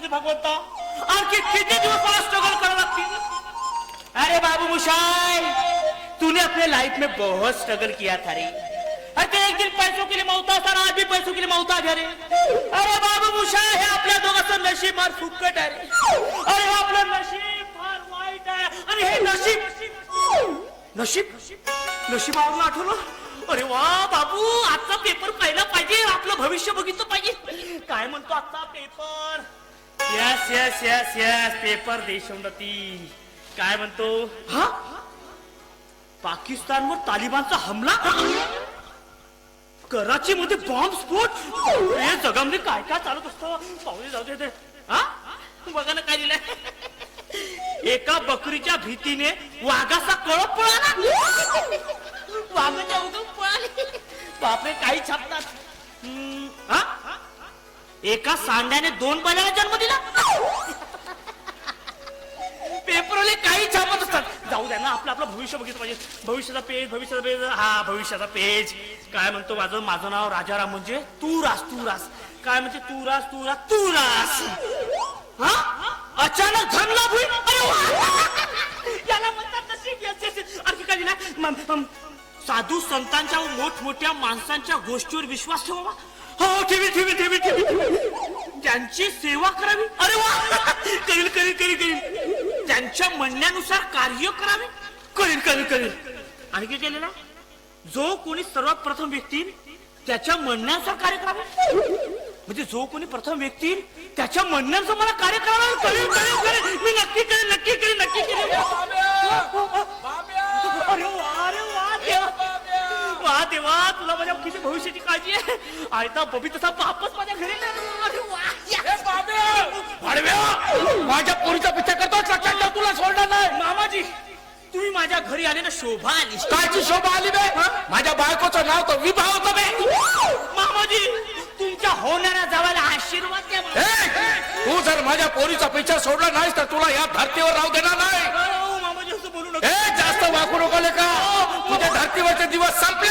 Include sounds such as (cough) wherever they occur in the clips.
दे भगवंता आणखी किती दिवस मला स्ट्रगल करावं लागतील अरे बाबू मुशाय तूने अपने लाइफ में बहुत स्ट्रगल किया था रे। अरे ते एक दिन पैसों के लिए मोहताज था आज भी पैसों के लिए मोहताज है रे। अरे बाबू मुशाय हे आपल्या दोघांचं नशीब फार फुकट आहे रे। अरे हे आपलं नशीब फार वाईट आहे आणि हे नशीब नशीब नशिबावरून आठवलं अरे वा बाबू आजचा पेपर पाहिला पाहिजे आपलं भविष्य बघितलं पाहिजे काय म्हणतो आजचा paper yes yes yes yes paper Deshonnati. काय म्हणतो? हा? पाकिस्तानवर तालिबानचा हमला? कराची मध्ये बॉम्ब स्फोट हे जगामध्ये काय काय चालत असतं? पाहुणे जाऊ दे ते. हा? बघा ना काय दिलंय एका बकरीच्या भीतीने वाघाचा कळप पळाला. वाघाच्या उगम पळाले. बापरे काही छापतात? एका सांड्याने दोन बैलाला जन्म दिला? पेपरवाले काही छापत असतात. जाऊ द्या ना आपलं आपलं भविष्य बघितलं पाहिजे. भविष्याचा पेज भविष्याचा पेज हा भविष्याचा पेज काय म्हणतो माझं? माझं नाव राजाराम म्हणजे तू रास तू रास काय म्हणते तू रास तू रास तू रास हा अचानक धन भुई याला म्हणतात नशीब साधू संतांच्या मोठमोठ्या माणसांच्या गोष्टीवर विश्वास ठेवा. हो ठेवी ठेवी ठेवी ठेवी. त्यांची सेवा करावी. अरे वा! करील करील करील करील. त्यांच्या म्हणण्यानुसार कार्य करावे. करील करील करील. आणखी केलेला जो कोणी सर्वात प्रथम व्यक्ती त्याच्या म्हणण्यानुसार कार्य करावे. म्हणजे जो कोणी प्रथम व्यक्ती त्याच्या म्हणण्यानुसार मला कार्य करावं. करेल करेल करेल. मी नक्की करेल नक्की करेल नक्की करेल. देवा तुला माझ्या किती भविष्याची काळजी आहे. आयता बबी तसा बापच माझ्या घरी नाही. अरे वा पाडव्या माझ्या पोरीचा पिच्छा करतोच लक्षात ठेव तुला सोडणार नाही. मामाजी तुम्ही माझ्या घरी आले ना शोभा आली. कायची शोभा आली बे? माझ्या बायकोचं नाव तर विभा होतं बे. मामाजी तुमच्या होणाऱ्या जावाला आशीर्वाद द्या. ए, तू जर माझ्या पोरीचा पिच्छा सोडला नाहीस तर तुला या धरतीवर राहू देणार नाही. अहो, मामाजी असं बोलू नका. ए जास्त वाकू नको का तुझ्या धरतीवरचे दिवस संपले.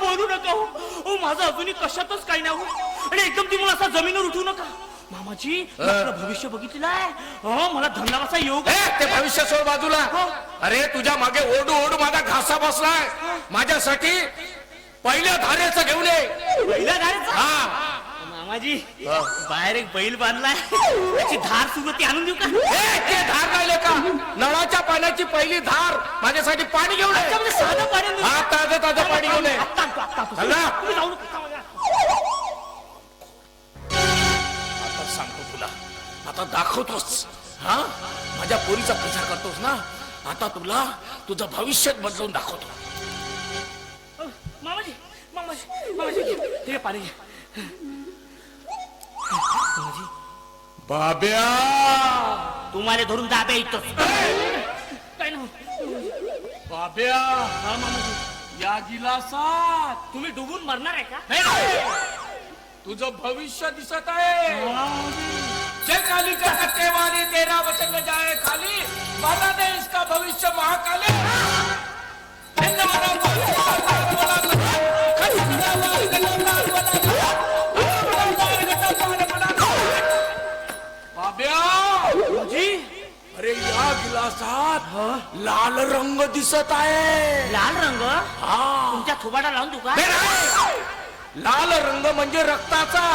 बोलू नका हो. हो, माझं अजूनही कशातच काही नाही हो. आणि एकदम तुम्ही मला असं जमिनीवर उठवू नका. मामाजी भविष्य बघितलेलं आहे हो मला धंदावाचा योग. ते भविष्य सोड बाजूला. अरे तुझ्या मागे ओढू ओढू माझा घासा बसलाय. माझ्यासाठी पहिल्या धारेचं घेऊन ये. पहिल्या धारेचा? हा. मामाजी बाहेर एक बैल बांधलाय त्याची धार सुरू ती आणून देऊ का ते धार राहिले का नळाच्या पाण्याची पहिली धार माझ्यासाठी पाणी घेऊन ये त्याच्यामध्ये साधं पाणी आणून देऊ. हा ताजं ताजं पाणी घेऊन ये आत्ता आणतो, आत्ता आणतो. चल ना. तुम्ही जाऊ नका माझ्या. आता सांगतो तुला आता दाखवतोस हा माझ्या पोरीचा पिछा करतोस ना आता तुला तुझं भविष्य बदलून दाखवतो मामाजी मामाजी मामाजी घे. हे घे, पाणी घे. मामाजी बाब्या! तुम्हाला धरून दाब्या इथं काय ना बाब्या! हा मामाजी या गिलासात! तुम्ही डुबून मरणार आहे का? तुझं भविष्य दिसत आहे! जे का वाली तेरा वचन में जाए खाली इसका भविष्य महाकाली! हिंद (laughs) गिलासात लाल रंग दिसत आहे. लाल रंग? हा. तुमच्या थोबाडा लावून देऊ का? नाही, नाही. लाल रंग म्हणजे रक्ताचा.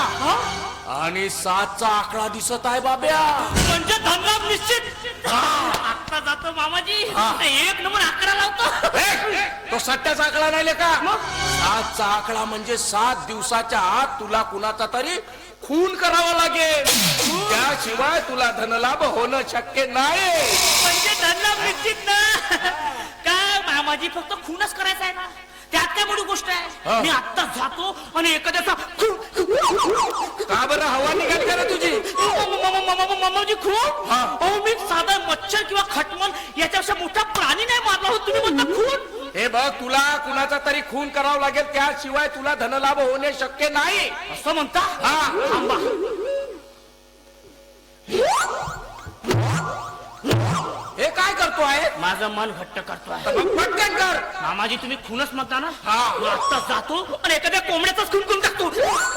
आणि सातचा आकडा दिसत आहे बाब्या. म्हणजे धंदा निश्चित. आता जातो मामाजी. एक नंबर अकरा लावतो. तो सत्याचा आकडा नाही का सातचा आकडा म्हणजे सात दिवसाच्या आत तुला कुणाचा तरी खून करावा लागेल. त्याशिवाय तुला धनलाभ होणं शक्य नाही. म्हणजे धंदा निश्चित ना. काय मामाजी फक्त खूनच करायचा आहे ना? त्यात काय मोठी गोष्ट हा. आहे मी आत्ता जातो आणि एखाद्याचा का बरं हवा निघाल का रे तुझी? मामाजी खून? हा. अहो मी साधा मच्छर किंवा खटमल याच्यापेक्षा मोठा प्राणी नाही मारला हो तुम्ही म्हणता खून हे बघ तुला कुणाचा तरी खून करावा लागेल त्याशिवाय तुला धनलाभ होणे शक्य नाही. असं म्हणता? हा. थांबा. हे काय करतो आहे माझं मन घट्ट करतोय. मग पटकन कर. मामाजी तुम्ही खूनच म्हणता ना? हा. मी आत्ता जातो आणि एखाद्या कोंबड्याचाच खून करून टाकतो.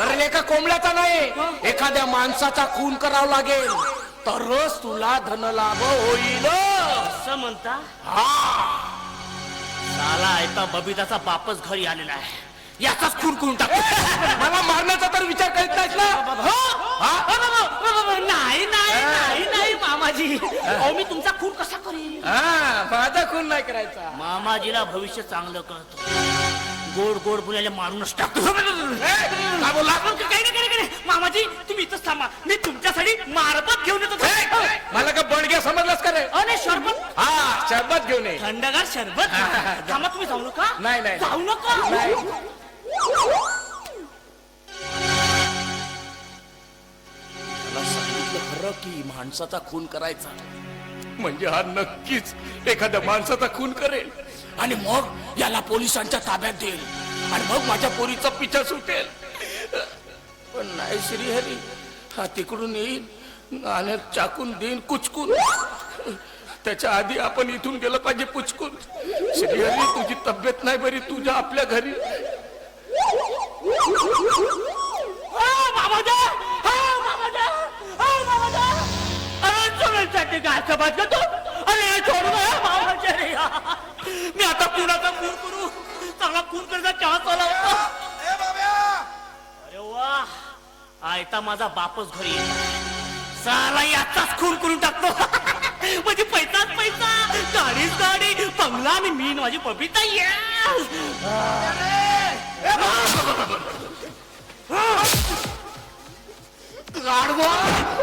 अरे एका कोंबड्याचा नाही एखाद्या माणसाचा खून करावा लागेल. तरच तुला धनलाभ होईल. असं म्हणता? हा. ऐका बबिताचा बापच घरी आलेला आहे. याचाच खून करून टाक. मला मारण्याचा तर विचार करीत नाहीस ना? हा? नाही नाही नाही नाही मामाजी. अहो मी तुमचा खून कसा करीन? हा माझा खून नाही करायचा. मामाजीला भविष्य चांगलं कळतं. गोड गोड बोलायला मारूनच टाकतो. काय बोलला? काही नाही काही नाही, मामाजी तुम्ही इथंच थांबा. मी तुमच्यासाठी मारबत घेऊन येतो. मला का बडग्या समजलास का रे? अरे शरबत? हा शरबत घेऊन ये. थंडगार शरबत? थांबा तुम्ही जाऊ नका. नाही, नाही. जाऊ नका. सांगितलं खरं की माणसाचा खून करायचा. म्हणजे हा नक्कीच एखाद्या माणसाचा खून करेल. आणि मग याला पोलिसांच्या ताब्यात देईल. आणि मग माझ्या पोरीचा पिछा सुटेल. पण नाही श्रीहरी. हा तिकडून येईल आणि चाकून देईन कुचकून. त्याच्या आधी आपण इथून गेलं पाहिजे पुचकून. श्रीहरी तुझी तब्येत नाही बरी तुझ्या आपल्या घरी. समजलं तू? अरे, सोडू नये, मामाजा रे. मी आता कुणाचा खून करू? चांगला खून करण्याचा चान्स आला होता. अरे वा आयता माझा बापच घरी. साला याचाच खून करून टाकतो. (laughs) म्हणजे पैसाच पैसा. गाडीच गाडी बंगला आणि मी माझी बबिता येस गाढवा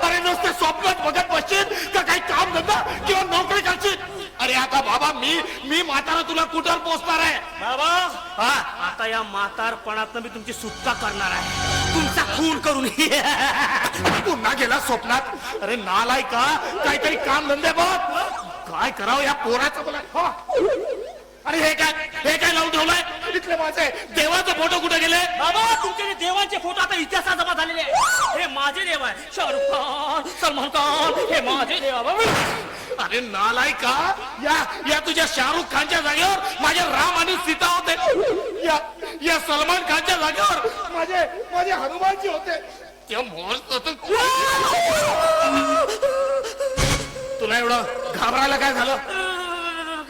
अरे नुसते स्वप्नात बघत बसशील? का काही काम धंदा किंवा नोकरी करशील? अरे आता बाबा मी मी म्हातारा तुला कुठं पोचणार आहे? बाबा हा? आता या म्हातारपणात मी तुमची सुटका करणार आहे. तुमचा खून करून. पुन्हा गेला स्वप्नात? अरे नालाय का काहीतरी काम धंदे बघ. काय करावं या पोराचं? मला हा. अरे हे काय हे काय लावून ठेवलंय? इथले माझे देवाचे फोटो कुठे गेले? बाबा तुमचे जे देवांचे फोटो आता इतिहासात जमा झालेले हे माझे देव आहे शाहरुख खान सलमान खान हे माझे देव आहे बाबा. अरे नालाय का या या तुझ्या शाहरुख खानच्या जागेवर माझे राम आणि सीता होते. या या सलमान खानच्या जागेवर माझे माझे हनुमानजी होते. ते मोर तुला एवढं घाबरायला काय झालं?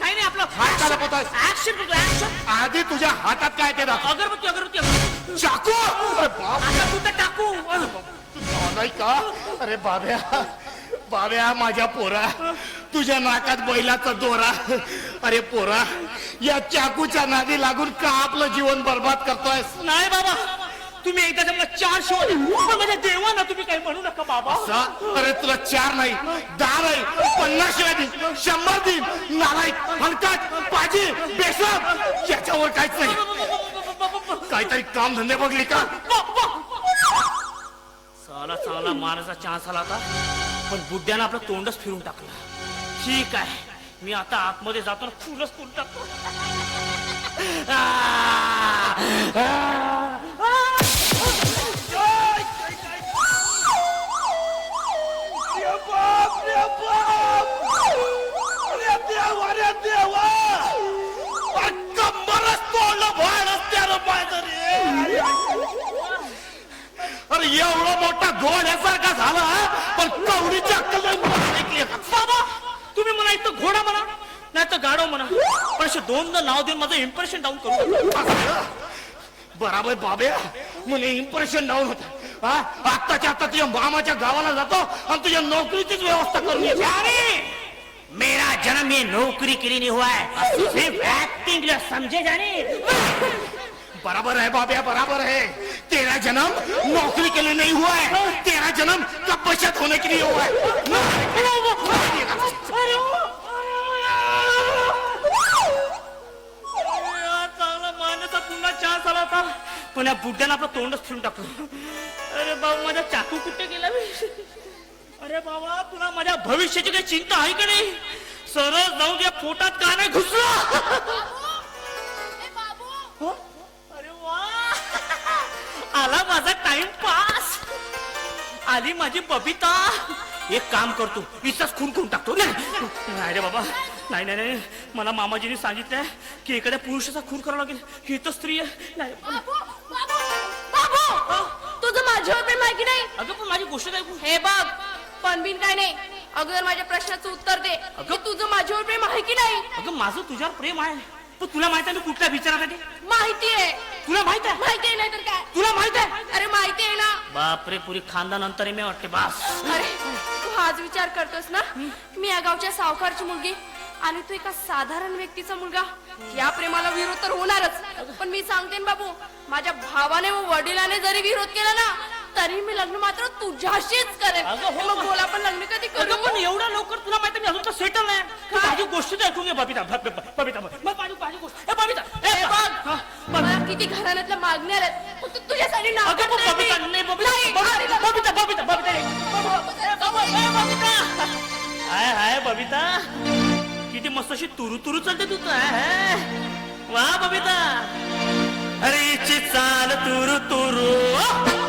काही नाही आपलं हात का लपवतोयस? ऍक्शन करतो ऍक्शन आधी तुझ्या हातात काय ते दाखव. अगरबत्ती अगरबत्ती अगरबत्ती. चाकू! अरे बाप आता कुठं टाकू? नाही का? अरे बाब्या बाब्या माझ्या पोरा तुझ्या नाकात बैलाचा दोरा. अरे पोरा या चाकूच्या नादी लागून का आपलं जीवन बर्बाद करतोयस? नाही बाबा. तुम्ही एकदा मला चार शिवाय माझ्या देवांना तुम्ही काही म्हणू नका बाबा. असा? अरे तुला चार नाही दहा नाही पन्नास शिवाय दिन शंभर दिन नालायक हलकट पाजी बेसम याच्यावर काहीच नाही. काहीतरी काम धंदे बघली का? साला चांगला मारायचा चान्स आला होता पण बुड्यानं आपलं तोंडच फिरून टाकलं. ठीक आहे. मी आता आतमध्ये जातो ना फुलच फुल टाकतो. पाहिजे रे. अरे एवढा मोठा घोड यासारखा झाला पण कवडीची अक्कल ऐकली बाबा तुम्ही मला इथं घोडा म्हणा नाही तर गाडव म्हणा. पण असे दोनदा नाव देऊन माझं इम्प्रेशन डाऊन करू बराबर बाब्या मुले इम्प्रेशन डाऊन होत. हा? आत्ताच्या आता तुझ्या मामाच्या गावाला जातो आणि तुझ्या नोकरीचीच व्यवस्था करून मेरा जन्म ये नौकरी के लिए नहीं हुआ है। सिर्फ एक्टिंग समझे जाने। बराबर है बाब्या बराबर है तेरा जन्म नौकरी के लिए नहीं हुआ है. तेरा जन्म तपस्या होने के लिए हुआ है. चांगला मारण्याचा पुन्हा चान्स आला होता पण या बुड्यानं आपलं तोंडच फिरून टाकलं. अरे बाबा माझा चाकू कुठे गेला? बे? अरे बाबा तुला माझ्या भविष्याची काही चिंता आहे का नाही? सरळ जाऊन या पोटात का नाही घुसला हो? टाइम पास आली माझी बबिता. एक काम करतो इथंच खून करून टाकतो नाही नाही रे बाबा. नाही नाही नाही. मला मामाजीने सांगितलंय की एखाद्या पुरुषाचा खून करावा लागेल. ही तर स्त्री आहे. नाही. बाबू बाबू बाबू! तुझं माझ्यावर की नाही? अगं पण माझी गोष्ट काय हे बघ पण बिन काय नाही. अगोदर माझ्या प्रश्नाचं उत्तर दे अगं- तुझं माझ्यावर प्रेम आहे की नाही? अगं माझं तुझ्यावर प्रेम आहे. पण तुला माहीत आहे मी कुठल्या विचारासाठी माहिती आहे. तुला माहीत आहे? माहिती आहे नाही तर काय? तुला माहीत आहे? अरे माहिती आहे ना. बापरे पुरी खानदान अंतर मी वाटते बास. अरे तू हाच विचार करतोस ना? मी या गावच्या सावकारची मुलगी आणि तू एका साधारण व्यक्तीचा मुलगा. या प्रेमाला विरोध तर होणारच. पण मी सांगते ना बाबू माझ्या भावाने व वडिलाने जरी विरोध केला ना तरी मी लग्न मात्र तुझ्याशीच करेन. अगं हो. मग बोला पण लग्न कधी करू? अगं पण एवढ्या लवकर तुला माहिती मी अजून तर सेटल नाही. तू? माझी गोष्ट तर ऐकून घे बबिता. ब- ब- ब- बबिता ब- मग माझी माझी गोष्ट ए बबिता ए, हे बघ हा, बबिता. मला किती घराण्यातल्या मागण्या फक्त तुझ्यासाठी अगं पण नाकारणार बबिता मी. नाही बबिता नाही, बबिता अरे, बबिता बबिता बबिता ए, ए, बबिता. हाय हाय बबिता. किती मस्त अशी तुरु तुरु चालते तू तर, हाय, हाय. वा बबिता. अरे चाल तुरु तुरु.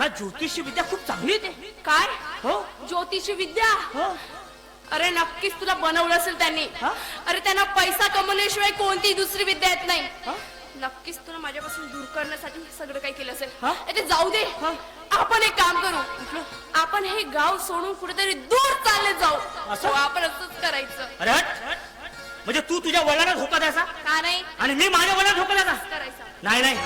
त्यांना ज्योतिषी विद्या खूप चांगली येते काय? हो? ज्योतिषी विद्या? हो. अरे नक्कीच तुला बनवलं असेल त्यांनी. हा? अरे त्यांना पैसा कमवल्याशिवाय कोणती दुसरी विद्या येत नाही. हा? नक्कीच तुला माझ्यापासून दूर करण्यासाठी सगळं काही केलं असेल. हा? ते जाऊ दे. हा? आपण एक काम करू. आपण हे गाव सोडून कुठेतरी दूर चालले जाऊ. असं? हो, आपण असंच करायचं. अरे हट. म्हणजे तू तुझ्या वडिलांना धोका द्यायचा? का नाही? आणि मी माझ्या वडिलांना धोका द्यायचा? करायचं. नाही नाही.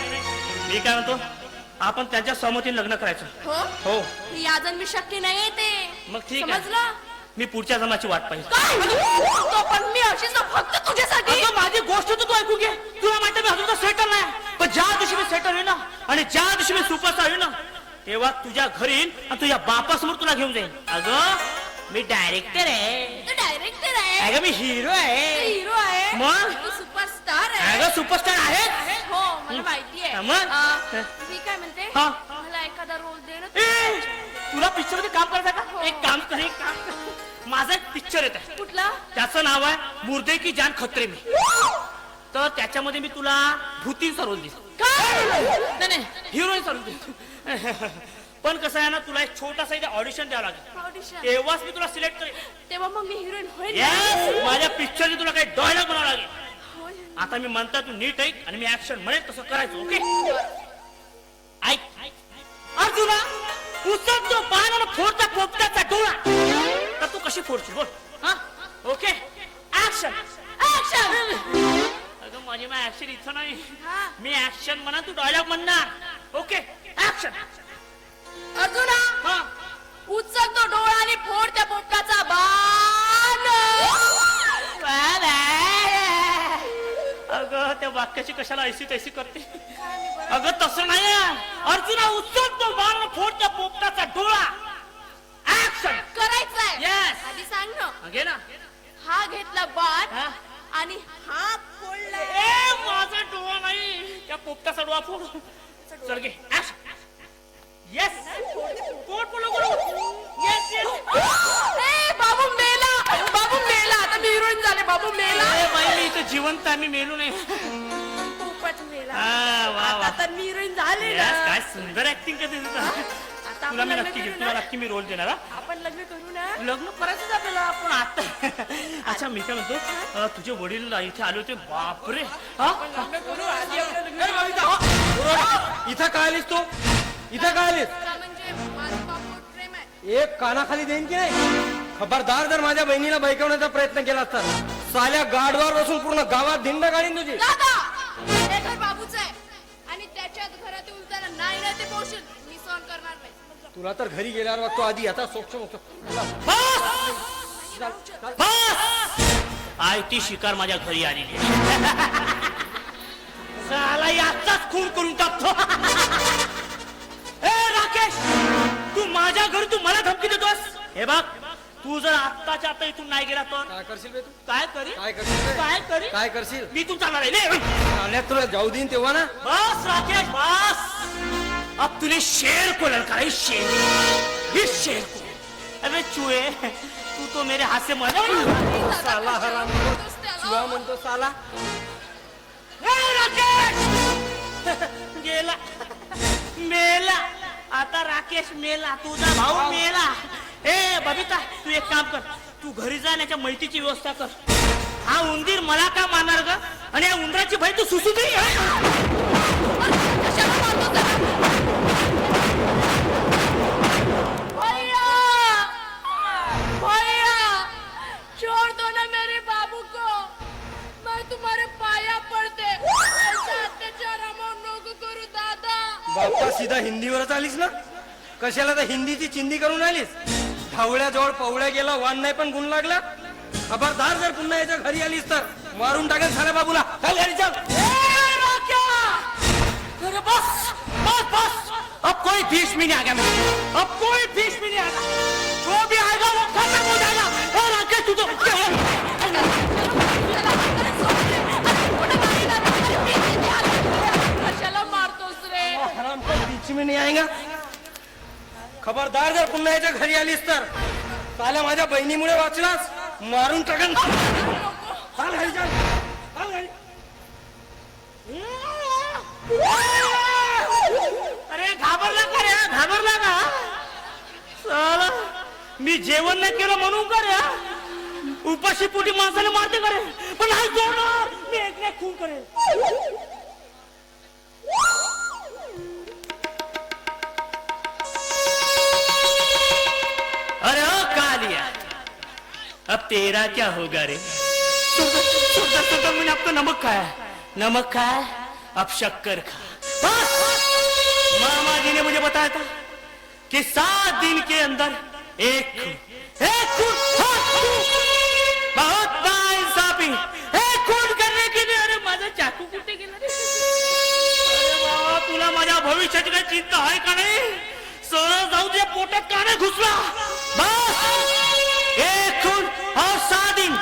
मी काय म्हणतो? आपण त्यांच्या सहमतीने लग्न करायचं. हो? हो. या जन्मी शक्य नाही ते. मग ठीक आहे. समजलं? मी पुढच्या जन्माची वाट पाहिजे. काय? तो पण मी अशीच ना फक्त तुझ्यासाठी. अगं, माझी गोष्ट तर तू ऐकून घे. तुला माहिती मी अजून सेटल नाही. पण ज्या दिवशी मी सेटल होईल ना आणि ज्या दिवशी मी सुपरस्टार होईल ना तेव्हा तुझ्या घरी येईन आणि तुझ्या बापासमोर तुला घेऊन जाईन. अगं मी डायरेक्टर आहे. तू डायरेक्टर आहे. अगं मी हिरो आहे. हिरो आहे. मग? तू सुपरस्टार आहे. अगं सुपरस्टार आहे मला माहितीये हा, मग? अं, मी काय म्हणते? हा. मला एखादा रोल दे ना. ए, तुला पिक्चरमध्ये काम करायचं हो. का? एक काम कर एक काम कर. माझा एक पिक्चर येत आहे कुठला? त्याचं नाव आहे मुर्दे की जान खत्रे में. तर त्याच्यामध्ये मी तुला काय नाही नाही हिरोईनचा रोल देईन पण कसं आहे ना तुला एक छोटासा इथे ऑडिशन द्यावं लागेल. ऑडिशन तेव्हाच मी तुला सिलेक्ट करेन. तेव्हा मग मी हिरोईन होईल? Yes, माझ्या पिक्चरची तुला काही डायलॉग बनावं लागेल. आता मी म्हणता तू नीट ऐक आणि मी ऍक्शन म्हणेल तसं करायचं ओके ऐक. अर्जुना उचलतो बाण आणि फोडता पोपटाचा डोळा. तर तू कशी फोडशील बोल. हा? ओके ऍक्शन ऍक्शन अगं माझी मग ऍक्शन इथं नाही. मी ऍक्शन म्हणा तू डायलॉग म्हणणार. Okay action Arjuna! हा? उचलतो डोळा आणि फोड त्या पोपटाचा बाण. अगं त्या वाक्याची कशाला ऐसी तैसी करते? अगं तसं नाही अर्जुना उचलतो बाण आणि फोडता पोपटाचा डोळा. ऍक्शन करायचंय. Yes. आधी सांग ना. घे ना. हा घेतला बाण हा? आणि हा फोडला. ए माझा डोळा नाही. त्या पोपटाचा डोळा फोड. चल घे. येस पोट बोलो येस येस हिरोईन झाले बाबू मेला. अरे बाई मी इथं जिवंत आहे मी मेलो नाही. पोपट मेला. हा, वा, वा. आता तर मी हिरोईन झाले ना. काय सुंदर ऍक्टिंग करते तुझं आता तुला आपण मी लग्न नक्की करू तुला ना. नक्की मी रोल देणार हा. आपण लग्न करू ना. लग्न करायचंच आपल्याला आपण आता. अच्छा मी काय म्हणतो अं, तुझे वडील इथे आले होते बापरे. हा? लग्न करू आधी आपलं लग्न ए, बबिता, इथं काय आलीस तू? इथं काय आलीस? का म्हणजे माझं बाबू प्रेम आहे. एक कानाखाली देईन की नाही? खबरदार जर माझ्या बहिणीला बैकवण्याचा प्रयत्न केला तर साल्या गाडवार बसून पूर्ण गावात धिंड काढीन तुझी. दादा हे घर बाबूच आहे. आणि त्याच्यात घरात येऊन त्याला नाही नाही ते पोषण मी सहन करणार नाही. तुला तर घरी गेल्यावर बघतो आधी आता सोक्ष मोक्ष. बस! बस! आय ती शिकार माझ्या घरी आलेली आहे. साला याचाच खून करून टाकतो. ए राकेश! तू माझ्या घरी तू मला धमकी देतोस? हे बघ. तू जर आत्ताच्या आता इथून नाही गेला तर? काय करशील बे तू? काय करी? काय करशील बे? काय करी? काय करशील? मी तू चालणार आहे ले. साल्या तुला जाऊ देईन तेव्हा ना. बस राकेश बस. अब तूने शेर को लड़का है शेर. इस शेर को अबे चूहे तू तो मेरे हाथ से मर साला हराम तुला म्हणतो साला. राकेश! गेला (laughs) मेला. आता राकेश मेला तुझा भाऊ मेला. ए बबिता तू एक काम कर. तू घरी जा याच्या मैतीची व्यवस्था कर. हा उंदीर मला का मारणार ग? आणि या उंदराची भाई तू सुसू दे हिंदीवरच आलीस ना? कशाला तर हिंदीची चिंदी करून आलीस ढावळ्याजवळ पवळ्या गेला वान नाही पण गुण लागला? खबरदार जर पुन्हा याच्या घरी आलीस तर मारून टाकेल साऱ्या बाबूला. चल घरी चल. अरे बस बस बस. अब कोई बीच में नहीं आ गया मेरे अब कोई बीच में नहीं आएगा जो भी आएगा वो खत्म हो जाएगा। और आके तू खबरदार जर पुन्हा याच्या घरी आलीस तर. साल्या माझ्या बहिणीमुळे वाचलास? मारून टाकन. चाल घरी चल. चाल घरी. अरे घाबरला का रे? घाबरला का? चला. मी जेवण नाही केलं म्हणून का रे? उपाशी पोटी माणसाने मारते करे पण नाही जोडणार. मी एक खून करेल अब तेरा क्या होगा रे? मैंने आपको नमक खाया नमक खाया अब शक्कर खा। बस! मामा जी ने मुझे बताया था कि सात दिन के अंदर एक खून एक खून बहुत इंसाफी एक खून करने के लिए। अरे माझा चाकू कुठे गेला बाबा तुला माझ्या भविष्याची काही चिंता आहे का नाही? सरळ जाऊ दे पोटात का नाही घुसला দেখুন অস্বাধীন